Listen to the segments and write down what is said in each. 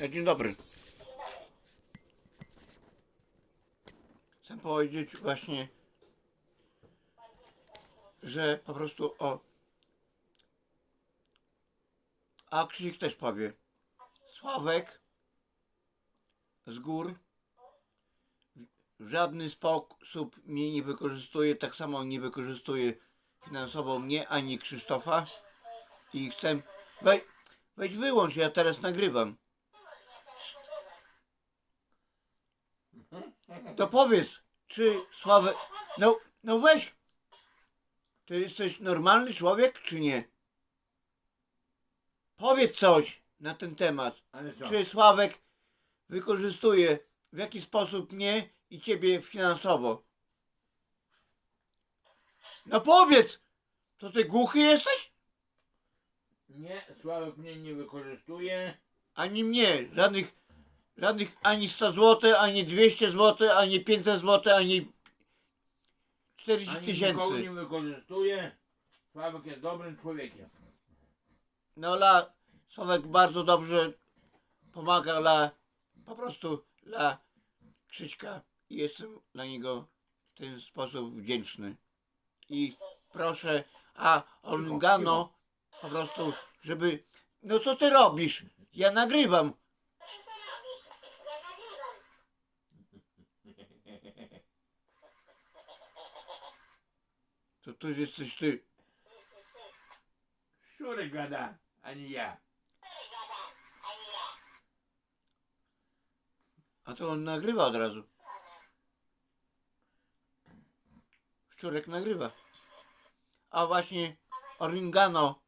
E, Dzień dobry. Chcę powiedzieć właśnie, że po prostu o. A Krzysiek też powie. Sławek z gór w żadny sposób mnie nie wykorzystuje, tak samo nie wykorzystuje finansowo mnie ani Krzysztofa. I chcę. Wej, weź wyłącz, ja teraz nagrywam. To powiedz, czy Sławek. No, no weź. Ty jesteś normalny człowiek, czy nie? Powiedz coś na ten temat. Ale co? Czy Sławek wykorzystuje w jaki sposób mnie i ciebie finansowo? No powiedz! To ty głuchy jesteś? Nie, Sławek mnie nie wykorzystuje. Ani mnie. Żadnych, żadnych ani 100 zł, ani 200 zł, ani 500 zł, ani 40 Ani nikogo nie tysięcy. wykorzystuje. Sławek jest dobrym człowiekiem. No la, Sławek bardzo dobrze pomaga dla, po prostu dla Krzyśka i jestem dla niego w ten sposób wdzięczny. I proszę, a Olgano po prostu, żeby, no co ty robisz? Ja nagrywam. To tu jesteś ty. Szczurek gada, a nie ja. A to on nagrywa od razu. Szczurek nagrywa. A właśnie Oringano.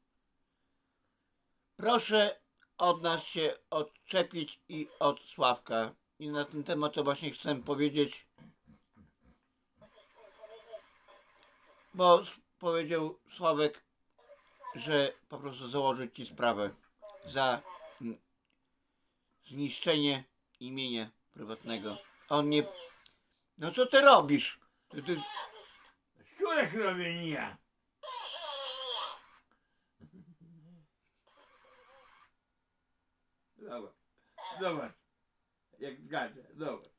Proszę od nas się odczepić i od Sławka. I na ten temat to właśnie chcę powiedzieć. Bo powiedział Sławek, że po prostu założy ci sprawę za mm, zniszczenie imienia prywatnego. On nie. No co ty robisz? Ty, ty... Szczurek robi, nie ja. Zobacz, zobacz. Jak gada, zobacz.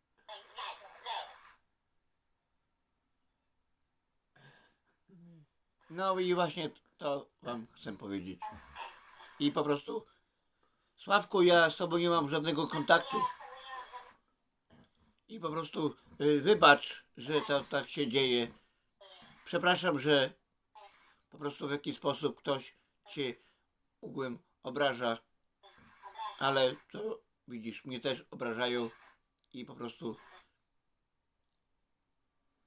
No i właśnie to wam chcę powiedzieć. I po prostu. Sławku, ja z tobą nie mam żadnego kontaktu. I po prostu y, wybacz, że to tak się dzieje. Przepraszam, że po prostu w jakiś sposób ktoś cię ugłem obraża. Ale to widzisz, mnie też obrażają i po prostu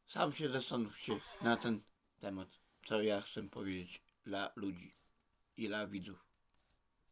sam się zastanów się na ten temat, co ja chcę powiedzieć dla ludzi i dla widzów.